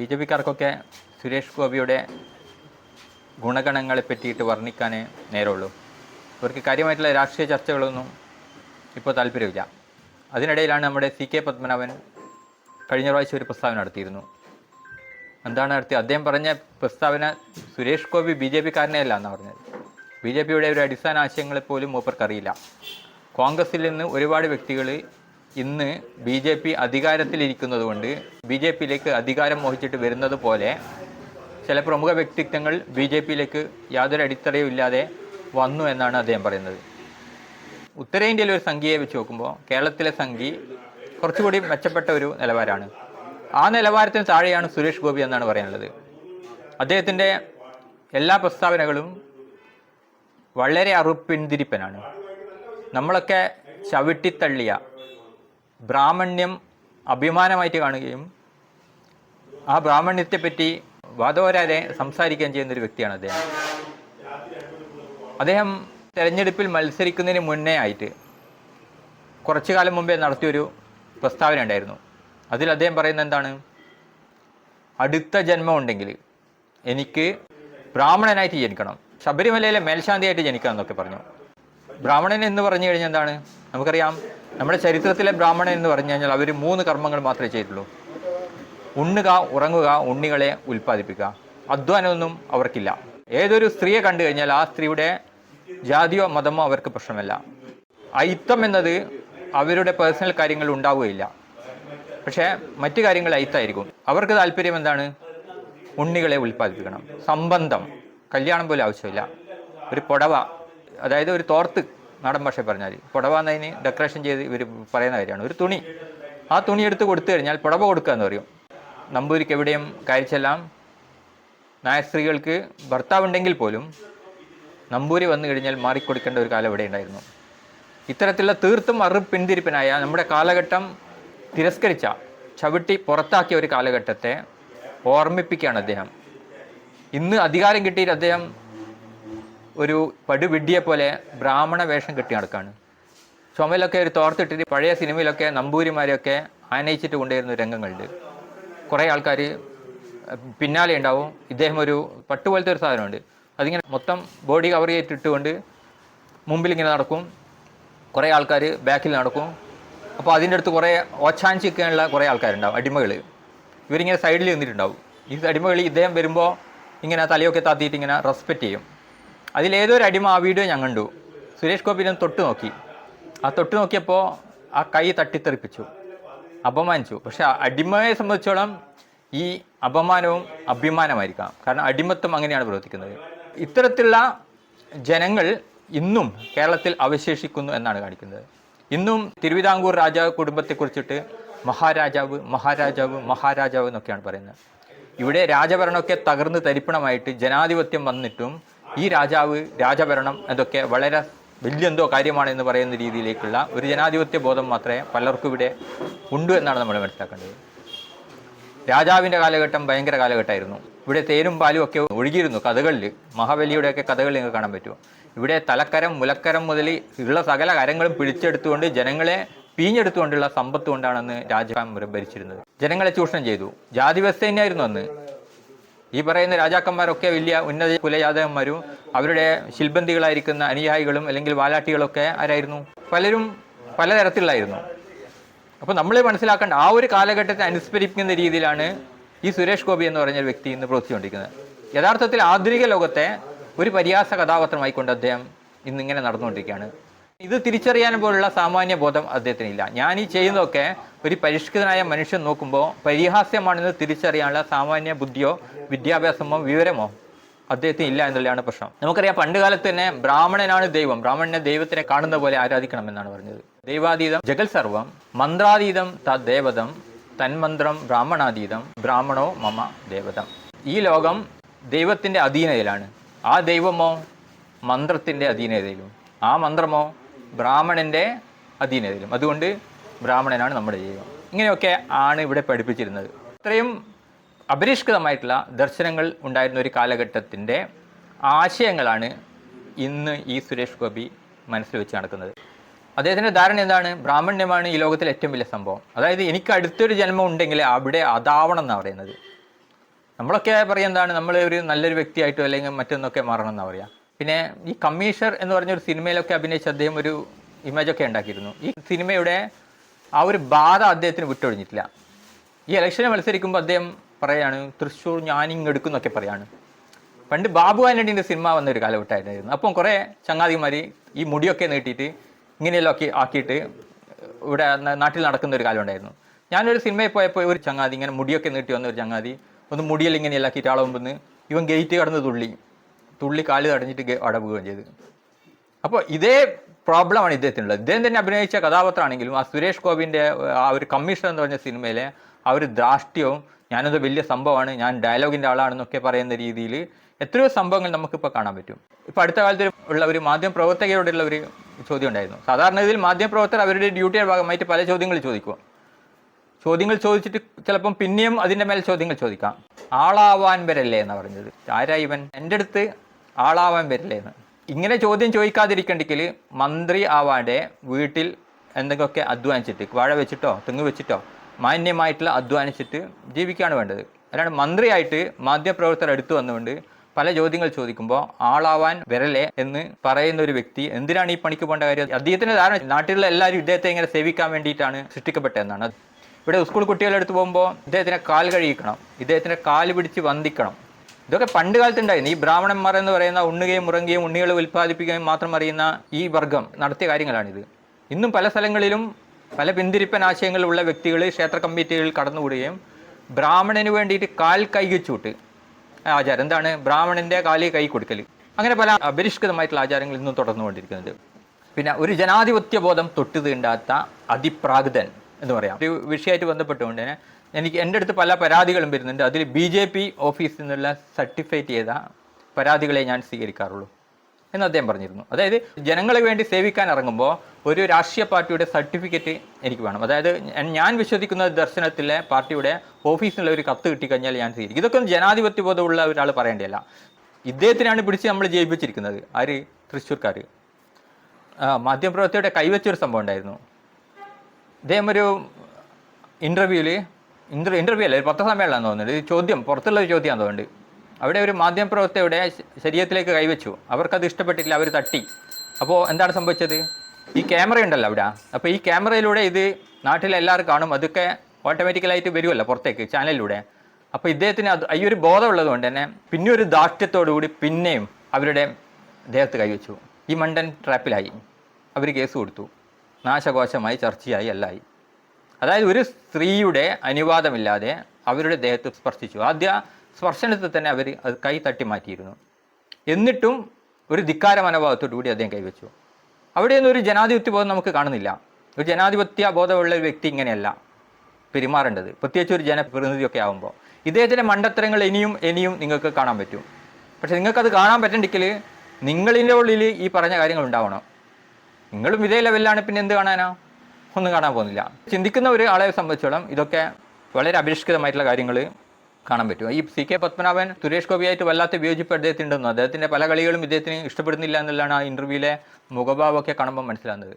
B J പിക്കാർക്കൊക്കെ Suresh ഗോപിയുടെ ഗുണഗണങ്ങളെ പറ്റിയിട്ട് വർണിക്കാനേ നേരമുള്ളൂ. ഇവർക്ക് കാര്യമായിട്ടുള്ള രാഷ്ട്രീയ ചർച്ചകളൊന്നും ഇപ്പോൾ താല്പര്യമില്ല. അതിനിടയിലാണ് നമ്മുടെ സി കെ പത്മനാഭൻ കഴിഞ്ഞ പ്രാവശ്യം ഒരു പ്രസ്താവന നടത്തിയിരുന്നു. എന്താണ് നടത്തി അദ്ദേഹം പറഞ്ഞ പ്രസ്താവന സുരേഷ് ഗോപി ബി ജെ പിക്കാരനെയല്ല എന്നാണ് പറഞ്ഞത്. ബി ജെ പിയുടെ ഒരു അടിസ്ഥാന ആശയങ്ങളെ പോലും മൂപ്പർക്കറിയില്ല. കോൺഗ്രസിൽ നിന്ന് ഒരുപാട് വ്യക്തികൾ ഇന്ന് ബി ജെ പി അധികാരത്തിലിരിക്കുന്നത് കൊണ്ട് ബി ജെ പിയിലേക്ക് അധികാരം മോഹിച്ചിട്ട് വരുന്നത് പോലെ ചില പ്രമുഖ വ്യക്തിത്വങ്ങൾ ബി ജെ പിയിലേക്ക് യാതൊരു അടിത്തറയും ഇല്ലാതെ വന്നു എന്നാണ് അദ്ദേഹം പറയുന്നത്. ഉത്തരേന്ത്യയിലെ ഒരു സംഖ്യയെ വെച്ച് നോക്കുമ്പോൾ കേരളത്തിലെ സംഖ്യ കുറച്ചുകൂടി മെച്ചപ്പെട്ട ഒരു നിലവാരമാണ്. ആ നിലവാരത്തിന് താഴെയാണ് സുരേഷ് ഗോപി എന്നാണ് പറയാനുള്ളത്. അദ്ദേഹത്തിന്റെ എല്ലാ പ്രസ്താവനകളും വളരെ അറുപ്പിന്തിരിപ്പനാണ്. നമ്മളൊക്കെ ചവിട്ടിത്തള്ളിയ ബ്രാഹ്മണ്യം അഭിമാനമായിട്ട് കാണുകയും ആ ബ്രാഹ്മണ്യത്തെപ്പറ്റി വാദോരാതെ സംസാരിക്കുകയും ചെയ്യുന്ന ഒരു വ്യക്തിയാണ് അദ്ദേഹം. അദ്ദേഹം തെരഞ്ഞെടുപ്പിൽ മത്സരിക്കുന്നതിന് മുന്നേ ആയിട്ട് കുറച്ചു കാലം മുമ്പേ നടത്തിയൊരു പ്രസ്താവന ഉണ്ടായിരുന്നു. അതിൽ അദ്ദേഹം പറയുന്നത് എന്താണ്? അടുത്ത ജന്മം ഉണ്ടെങ്കിൽ എനിക്ക് ബ്രാഹ്മണനായിട്ട് ജനിക്കണം. ശബരിമലയിലെ മേൽശാന്തിയായിട്ട് ജനിക്കണം എന്നൊക്കെ പറഞ്ഞു. ബ്രാഹ്മണൻ എന്ന് പറഞ്ഞു കഴിഞ്ഞാൽ എന്താണ്? നമുക്കറിയാം നമ്മുടെ ചരിത്രത്തിലെ ബ്രാഹ്മണൻ എന്ന് പറഞ്ഞു കഴിഞ്ഞാൽ അവർ മൂന്ന് കർമ്മങ്ങൾ മാത്രമേ ചെയ്തിട്ടുള്ളൂ. ഉണ്ണുക ഉറങ്ങുക ഉണ്ണികളെ ഉൽപ്പാദിപ്പിക്കുക. അധ്വാനമൊന്നും അവർക്കില്ല. ഏതൊരു സ്ത്രീയെ കണ്ടു കഴിഞ്ഞാൽ ആ സ്ത്രീയുടെ ജാതിയോ മതമോ അവർക്ക് പ്രശ്നമല്ല. അയിത്തം എന്നത് അവരുടെ പേഴ്സണൽ കാര്യങ്ങൾ ഉണ്ടാവുകയില്ല. പക്ഷേ മറ്റു കാര്യങ്ങൾ അയിത്തായിരിക്കും. അവർക്ക് താല്പര്യം എന്താണ്? ഉണ്ണികളെ ഉൽപ്പാദിപ്പിക്കണം. സംബന്ധം. കല്യാണം പോലും ആവശ്യമില്ല. ഒരു പുടവ അതായത് ഒരു തോർത്ത് നാടൻ ഭാഷ പറഞ്ഞാൽ പുടവ എന്നതിന് ഡെക്കറേഷൻ ചെയ്ത് ഇവർ പറയുന്ന കാര്യമാണ്. ഒരു തുണി. ആ തുണി എടുത്ത് കൊടുത്തു കഴിഞ്ഞാൽ പുടവ കൊടുക്കുക എന്ന് പറയും. നമ്പൂരിക്ക് എവിടെയും കയച്ചെല്ലാം നായ സ്ത്രീകൾക്ക് ഭർത്താവുണ്ടെങ്കിൽ പോലും നമ്പൂരി വന്നു കഴിഞ്ഞാൽ മാറിക്കൊടുക്കേണ്ട ഒരു കാലം ഇവിടെ ഉണ്ടായിരുന്നു. ഇത്തരത്തിലുള്ള തീർത്തും അറുപിന്തിരിപ്പനായ നമ്മുടെ കാലഘട്ടം തിരസ്കരിച്ച ചവിട്ടി പുറത്താക്കിയ ഒരു കാലഘട്ടത്തെ ഓർമ്മിപ്പിക്കുകയാണ് അദ്ദേഹം. ഇന്ന് അധികാരം കിട്ടിയിട്ട് അദ്ദേഹം ഒരു പടുവിഡ്ഡിയെ പോലെ ബ്രാഹ്മണ വേഷം കെട്ടി നടക്കുകയാണ് ചുമലൊക്കെ ഒരു തോർത്തിട്ടിട്ട് പഴയ സിനിമയിലൊക്കെ നമ്പൂരിമാരെയൊക്കെ ആനയിച്ചിട്ട് കൊണ്ടുവരുന്ന രംഗങ്ങളുണ്ട്. കുറേ ആൾക്കാർ പിന്നാലെ ഉണ്ടാവും. ഇദ്ദേഹം ഒരു പട്ട് പോലത്തെ ഒരു സാധനമുണ്ട്. അതിങ്ങനെ മൊത്തം ബോഡി കവർ ചെയ്തിട്ടുകൊണ്ട് മുമ്പിൽ ഇങ്ങനെ നടക്കും. കുറേ ആൾക്കാർ ബാക്കിൽ നടക്കും. അപ്പോൾ അതിന്റെ അടുത്ത് കുറേ ഓച്ചാഞ്ചിക്കാനുള്ള കുറേ ആൾക്കാരുണ്ടാവും അടിമകൾ ഇവരിങ്ങനെ സൈഡിൽ നിന്നിട്ടുണ്ടാവും. ഈ അടിമകൾ ഇദ്ദേഹം വരുമ്പോൾ ഇങ്ങനെ തലയൊക്കെ താത്തിയിട്ട് ഇങ്ങനെ റെസ്പെക്റ്റ് ചെയ്യും. അതിലേതൊരു അടിമ ആ വീഡിയോ ഞാൻ കണ്ടു. സുരേഷ് ഗോപിനെ തൊട്ട് നോക്കി. ആ തൊട്ട് നോക്കിയപ്പോൾ ആ കൈ തട്ടിത്തെറിപ്പിച്ചു. അപമാനിച്ചു. പക്ഷെ അടിമയെ സംബന്ധിച്ചോളം ഈ അപമാനവും അഭിമാനമായിരിക്കാം. കാരണം അടിമത്വം അങ്ങനെയാണ് പ്രവർത്തിക്കുന്നത്. ഇത്തരത്തിലുള്ള ജനങ്ങൾ ഇന്നും കേരളത്തിൽ അവശേഷിക്കുന്നു എന്നാണ് കാണിക്കുന്നത്. ഇന്നും തിരുവിതാംകൂർ രാജാവ് കുടുംബത്തെക്കുറിച്ചിട്ട് മഹാരാജാവ് മഹാരാജാവ് മഹാരാജാവ് എന്നൊക്കെയാണ് പറയുന്നത്. ഇവിടെ രാജഭരണമൊക്കെ തകർന്ന് തരിപ്പണമായിട്ട് ജനാധിപത്യം വന്നിട്ടും ഈ രാജാവ് രാജഭരണം എന്തൊക്കെ വളരെ വലിയെന്തോ കാര്യമാണെന്ന് പറയുന്ന രീതിയിലേക്കുള്ള ഒരു ജനാധിപത്യ ബോധം മാത്രമേ പലർക്കും ഇവിടെ ഉണ്ട് എന്നാണ് നമ്മൾ മനസ്സിലാക്കേണ്ടത്. രാജാവിന്റെ കാലഘട്ടം ഭയങ്കര കാലഘട്ടമായിരുന്നു. ഇവിടെ തേനും പാലും ഒക്കെ ഒഴുകിയിരുന്നു കഥകളിൽ മഹാബലിയുടെയൊക്കെ കഥകൾ നിങ്ങൾക്ക് കാണാൻ പറ്റും. ഇവിടെ തലക്കരം മുലക്കരം മുതൽ ഉള്ള സകല കരങ്ങളും പിടിച്ചെടുത്തുകൊണ്ട് ജനങ്ങളെ പീഞ്ഞെടുത്തുകൊണ്ടുള്ള സമ്പത്ത് കൊണ്ടാണെന്ന് ഭരിച്ചിരുന്നത്. ജനങ്ങളെ ചൂഷണം ചെയ്തു. ജാതി വ്യവസ്ഥ തന്നെയായിരുന്നു അന്ന്. ഈ പറയുന്ന രാജാക്കന്മാരൊക്കെ വലിയ ഉന്നത കുലജാതകന്മാരും അവരുടെ ശിൽബന്ധികളായിരിക്കുന്ന അനുയായികളും അല്ലെങ്കിൽ വാലാട്ടികളൊക്കെ ആരായിരുന്നു? പലരും പലതരത്തിലായിരുന്നു അപ്പോൾ നമ്മൾ മനസ്സിലാക്കേണ്ട ആ ഒരു കാലഘട്ടത്തെ അനുസ്മരിപ്പിക്കുന്ന രീതിയിലാണ് ഈ സുരേഷ് ഗോപി എന്ന് പറഞ്ഞ വ്യക്തി ഇന്ന് പ്രവർത്തിച്ചുകൊണ്ടിരിക്കുന്നത്. യഥാർത്ഥത്തിൽ ആധുനിക ലോകത്തെ ഒരു പര്യാസ കഥാപാത്രമായിക്കൊണ്ട് അദ്ദേഹം ഇന്നിങ്ങനെ നടന്നുകൊണ്ടിരിക്കുകയാണ്. ഇത് തിരിച്ചറിയാൻ പോലുള്ള സാമാന്യ ബോധം അദ്ദേഹത്തിനില്ല. ഞാൻ ഈ ചെയ്യുന്നതൊക്കെ ഒരു പരിഷ്കൃതനായ മനുഷ്യൻ നോക്കുമ്പോൾ പരിഹാസ്യമാണെന്ന് തിരിച്ചറിയാനുള്ള സാമാന്യ ബുദ്ധിയോ വിദ്യാഭ്യാസമോ വിവരമോ അദ്ദേഹത്തിന് ഇല്ല എന്നുള്ളതാണ് പ്രശ്നം. നമുക്കറിയാം പണ്ട് കാലത്ത് തന്നെ ബ്രാഹ്മണനാണ് ദൈവം. ബ്രാഹ്മണനെ ദൈവത്തിനെ കാണുന്ന പോലെ ആരാധിക്കണം എന്നാണ് പറഞ്ഞത്. ദൈവാതീതം ജഗൽ സർവം മന്ത്രാതീതം തദ്ദേവതം തന്മന്ത്രം ബ്രാഹ്മണാതീതം ബ്രാഹ്മണോ മമ ദേവതം. ഈ ലോകം ദൈവത്തിന്റെ അധീനതയിലാണ്. ആ ദൈവമോ മന്ത്രത്തിന്റെ അധീനതയിലും. ആ മന്ത്രമോ ബ്രാഹ്മണന്റെ അധീനതയിലും. അതുകൊണ്ട് ബ്രാഹ്മണനാണ് നമ്മുടെ ദൈവം. ഇങ്ങനെയൊക്കെ ആണ് ഇവിടെ പഠിപ്പിച്ചിരുന്നത്. ഇത്രയും അപരിഷ്കൃതമായിട്ടുള്ള ദർശനങ്ങൾ ഉണ്ടായിരുന്ന ഒരു കാലഘട്ടത്തിന്റെ ആശയങ്ങളാണ് ഇന്ന് ഈ സുരേഷ് ഗോപി മനസ്സിൽ വെച്ച് നടക്കുന്നത്. അദ്ദേഹത്തിന്റെ ധാരണ എന്താണ്? ബ്രാഹ്മണ്യമാണ് ഈ ലോകത്തിലെ ഏറ്റവും വലിയ സംഭവം. അതായത് എനിക്ക് അടുത്തൊരു ജന്മം ഉണ്ടെങ്കിൽ അവിടെ അതാവണം എന്നാണ് പറയുന്നത്. നമ്മളൊക്കെ പറയുന്നതാണ് നമ്മൾ ഒരു നല്ലൊരു വ്യക്തിയായിട്ടോ അല്ലെങ്കിൽ മറ്റൊന്നൊക്കെ മാറണം എന്നാണ് പറയാ പിന്നെ ഈ കമ്മീഷർ എന്ന് പറഞ്ഞൊരു സിനിമയിലൊക്കെ അഭിനയിച്ച അദ്ദേഹം ഒരു ഇമേജൊക്കെ ഉണ്ടാക്കിയിരുന്നു. ഈ സിനിമയുടെ ആ ഒരു ബാധ അദ്ദേഹത്തിന് വിട്ടൊഴിഞ്ഞിട്ടില്ല. ഈ ഇലക്ഷന് മത്സരിക്കുമ്പോൾ അദ്ദേഹം പറയാണ് തൃശ്ശൂർ ഞാനിങ് എടുക്കും എന്നൊക്കെ പറയാണ്. പണ്ട് ബാബു ആൻഡിന്റെ സിനിമ വന്ന ഒരു കാലഘട്ടമായിരുന്നു. അപ്പം കുറേ ചങ്ങാതിമാർ ഈ മുടിയൊക്കെ നീട്ടിയിട്ട് ഇങ്ങനെയെല്ലാം ഒക്കെ ആക്കിയിട്ട് ഇവിടെ നാട്ടിൽ നടക്കുന്ന ഒരു കാലം ഉണ്ടായിരുന്നു. ഞാനൊരു സിനിമയിൽ പോയപ്പോൾ ഒരു ചങ്ങാതി ഇങ്ങനെ മുടിയൊക്കെ നീട്ടി വന്ന ഒരു ചങ്ങാതി ഒന്ന് മുടിയിൽ ഇങ്ങനെ ആക്കിയിട്ട് ആളെ മുമ്പ് ഇവൻ ഗേറ്റ് കടന്ന് തുള്ളി. തുള്ളി കാൽ തടഞ്ഞിട്ട് അടവുകയും ചെയ്തു. അപ്പോൾ ഇതേ പ്രോബ്ലമാണ് ഇദ്ദേഹത്തിനുള്ളത്. ഇദ്ദേഹം തന്നെ അഭിനയിച്ച കഥാപാത്രമാണെങ്കിലും ആ സുരേഷ് ഗോപിന്റെ ആ ഒരു കമ്മീഷൻ എന്ന് പറഞ്ഞ സിനിമയിലെ ആ ഒരു ദ്രാഷ്ട്യവും ഞാനത് വലിയ സംഭവമാണ് ഞാൻ ഡയലോഗിന്റെ ആളാണെന്നൊക്കെ പറയുന്ന രീതിയിൽ എത്രയോ സംഭവങ്ങൾ നമുക്കിപ്പോൾ കാണാൻ പറ്റും. ഇപ്പോൾ അടുത്ത കാലത്ത് ഉള്ള ഒരു മാധ്യമ പ്രവർത്തകരോടുള്ള ഒരു ചോദ്യം ഉണ്ടായിരുന്നു. സാധാരണ ഇതിൽ മാധ്യമ പ്രവർത്തകർ അവരുടെ ഡ്യൂട്ടിയുടെ ഭാഗമായിട്ട് പല ചോദ്യങ്ങൾ ചോദിക്കും. ചോദ്യങ്ങൾ ചോദിച്ചിട്ട് ചിലപ്പം പിന്നെയും അതിന്റെ മേൽ ചോദ്യങ്ങൾ ചോദിക്കാം. ആളാവാൻ വരല്ലേ എന്ന് പറഞ്ഞത്. ആരാ ഇവൻ? എന്റെ അടുത്ത് ആളാവാൻ വരില്ലേ എന്ന്. ഇങ്ങനെ ചോദ്യം ചോദിക്കാതിരിക്കണ്ടെങ്കിൽ മന്ത്രി ആവാതെ വീട്ടിൽ എന്തെങ്കിലുമൊക്കെ അധ്വാനിച്ചിട്ട് വാഴ വെച്ചിട്ടോ തെങ്ങ് വെച്ചിട്ടോ മാന്യമായിട്ടുള്ള അധ്വാനിച്ചിട്ട് ജീവിക്കുകയാണ് വേണ്ടത്. അല്ലാണ്ട് മന്ത്രിയായിട്ട് മാധ്യമപ്രവർത്തകർ എടുത്തു വന്നുകൊണ്ട് പല ചോദ്യങ്ങൾ ചോദിക്കുമ്പോൾ ആളാവാൻ വരല്ലേ എന്ന് പറയുന്ന ഒരു വ്യക്തി എന്തിനാണ് ഈ പണിക്ക് പോകേണ്ട കാര്യം? അദ്ദേഹത്തിന്റെ ധാരണ നാട്ടിലുള്ള എല്ലാവരും ഇദ്ദേഹത്തെ ഇങ്ങനെ സേവിക്കാൻ വേണ്ടിയിട്ടാണ് സൃഷ്ടിക്കപ്പെട്ടതെന്നാണ് ഇവിടെ സ്കൂൾ കുട്ടികളെടുത്ത് പോകുമ്പോൾ ഇദ്ദേഹത്തിനെ കാൽ കഴിയിക്കണം ഇദ്ദേഹത്തിന്റെ കാൽ പിടിച്ച് വന്ദിക്കണം. ഇതൊക്കെ പണ്ട് കാലത്തുണ്ടായിരുന്നു ഈ ബ്രാഹ്മണന്മാർ എന്ന് പറയുന്ന ഉണ്ണുകയും മുറങ്ങുകയും ഉണ്ണികളെ ഉൽപ്പാദിപ്പിക്കുകയും മാത്രം അറിയുന്ന ഈ വർഗം നടത്തിയ കാര്യങ്ങളാണിത്. ഇന്നും പല സ്ഥലങ്ങളിലും പല പിന്തിരിപ്പൻ ആശയങ്ങളുള്ള വ്യക്തികൾ ക്ഷേത്ര കമ്മിറ്റികളിൽ കടന്നുകൂടുകയും ബ്രാഹ്മണന് വേണ്ടിയിട്ട് കാൽ കൈകച്ചൂട്ട് ആചാരം. എന്താണ്? ബ്രാഹ്മണന്റെ കാലിൽ കൈ കൊടുക്കൽ അങ്ങനെ പല അപരിഷ്കൃതമായിട്ടുള്ള ആചാരങ്ങൾ ഇന്നും തുടർന്നുകൊണ്ടിരിക്കുന്നത് പിന്നെ ഒരു ജനാധിപത്യ ബോധം തൊട്ടുതീണ്ടാത്ത തീണ്ടാത്ത എന്ന് പറയാം. ഒരു വിഷയമായിട്ട് ബന്ധപ്പെട്ടുകൊണ്ട് തന്നെ എനിക്ക് എന്റെ അടുത്ത് പല പരാതികളും വരുന്നുണ്ട്. അതിൽ ബി ജെ പി ഓഫീസിൽ നിന്നുള്ള സർട്ടിഫൈറ്റ് ചെയ്ത പരാതികളെ ഞാൻ സ്വീകരിക്കാറുള്ളൂ എന്ന് അദ്ദേഹം പറഞ്ഞിരുന്നു. അതായത് ജനങ്ങളെ വേണ്ടി സേവിക്കാൻ ഇറങ്ങുമ്പോൾ ഒരു രാഷ്ട്രീയ പാർട്ടിയുടെ സർട്ടിഫിക്കറ്റ് എനിക്ക് വേണം. അതായത് ഞാൻ- വിശ്വസിക്കുന്ന ദർശനത്തിലെ പാർട്ടിയുടെ ഓഫീസിലുള്ള ഒരു കത്ത് കിട്ടിക്കഴിഞ്ഞാൽ ഞാൻ സ്വീകരിക്കും. ഇതൊക്കെ ജനാധിപത്യ ബോധമുള്ള ഒരാൾ പറയേണ്ടതല്ല. ഇദ്ദേഹത്തിനാണ് പിടിച്ച് നമ്മൾ ജയിപ്പിച്ചിരിക്കുന്നത്. ആര്? തൃശ്ശൂർക്കാർ. മാധ്യമപ്രവർത്തകരുടെ കൈവച്ചൊരു സംഭവം ഉണ്ടായിരുന്നു. അദ്ദേഹം ഒരു ഇന്റർവ്യൂവിൽ ഇന്റർ ഇന്റർവ്യൂ അല്ല? പത്രസമ്മേളനം തോന്നുന്നുണ്ട് ഇത് ചോദ്യം പുറത്തുള്ള ഒരു ചോദ്യമാണ് തോന്നുന്നുണ്ട് അവിടെ ഒരു മാധ്യമപ്രവർത്തകയുടെ ശരീരത്തിലേക്ക് കൈവച്ചു. അവർക്കത് ഇഷ്ടപ്പെട്ടില്ല അവർ തട്ടി. അപ്പോൾ എന്താണ് സംഭവിച്ചത്? ഈ ക്യാമറ ഉണ്ടല്ലോ അവിടെ. അപ്പോൾ ഈ ക്യാമറയിലൂടെ ഇത് നാട്ടിലെ എല്ലാവരും കാണും. അതൊക്കെ ഓട്ടോമാറ്റിക്കലായിട്ട് വരുമല്ലോ പുറത്തേക്ക് ചാനലിലൂടെ അപ്പോൾ ഇദ്ദേഹത്തിന് അത് ഈ ഒരു ബോധമുള്ളത് കൊണ്ട് തന്നെ പിന്നെ ഒരു ദാഷ്ട്യത്തോടു കൂടി പിന്നെയും അവരുടെ ദേഹത്ത് കൈവച്ചു. ഈ മണ്ടൻ ട്രാപ്പിലായി. അവർ കേസ് കൊടുത്തു. നാശകോശമായി ചർച്ചയായി എല്ലായി അതായത് ഒരു സ്ത്രീയുടെ അനുവാദമില്ലാതെ അവരുടെ ദേഹത്ത് സ്പർശിച്ചു. ആദ്യ സ്പർശനത്തിൽ തന്നെ അവർ അത് കൈ തട്ടി മാറ്റിയിരുന്നു. എന്നിട്ടും ഒരു ധിക്കാര മനോഭാവത്തോടു കൂടി അദ്ദേഹം കൈവച്ചു. അവിടെ നിന്ന് ഒരു ജനാധിപത്യ ബോധം നമുക്ക് കാണുന്നില്ല. ഒരു ജനാധിപത്യ ബോധമുള്ള ഒരു വ്യക്തി ഇങ്ങനെയല്ല പെരുമാറേണ്ടത്. പ്രത്യേകിച്ച് ഒരു ജനപ്രതിനിധിയൊക്കെ ആകുമ്പോൾ ഇദ്ദേഹത്തിന്റെ മണ്ടത്തരങ്ങൾ ഇനിയും ഇനിയും നിങ്ങൾക്ക് കാണാൻ പറ്റും. പക്ഷെ നിങ്ങൾക്കത് കാണാൻ പറ്റണ്ടെങ്കിൽ നിങ്ങളിന്റെ ഉള്ളിൽ ഈ പറഞ്ഞ കാര്യങ്ങൾ ഉണ്ടാവണം. നിങ്ങളും ഇതേ ലെവലിലാണ് പിന്നെ എന്ത് കാണാനാ? ഒന്നും കാണാൻ പോകുന്നില്ല. ചിന്തിക്കുന്ന ഒരു ആളെ സംബന്ധിച്ചോളം ഇതൊക്കെ വളരെ അപരിഷ്കൃതമായിട്ടുള്ള കാര്യങ്ങൾ കാണാൻ പറ്റും. ഈ സി കെ പത്മനാഭൻ സുരേഷ് ഗോപിയായിട്ട് വല്ലാത്ത വിയോജിപ്പ് അദ്ദേഹത്തിനുണ്ടെന്നു അദ്ദേഹത്തിന്റെ പല കളികളും ഇദ്ദേഹത്തിന് ഇഷ്ടപ്പെടുന്നില്ല എന്നുള്ളതാണ് ആ ഇന്റർവ്യൂവിലെ മുഖഭാവമൊക്കെ കാണുമ്പോൾ മനസ്സിലാകുന്നത്.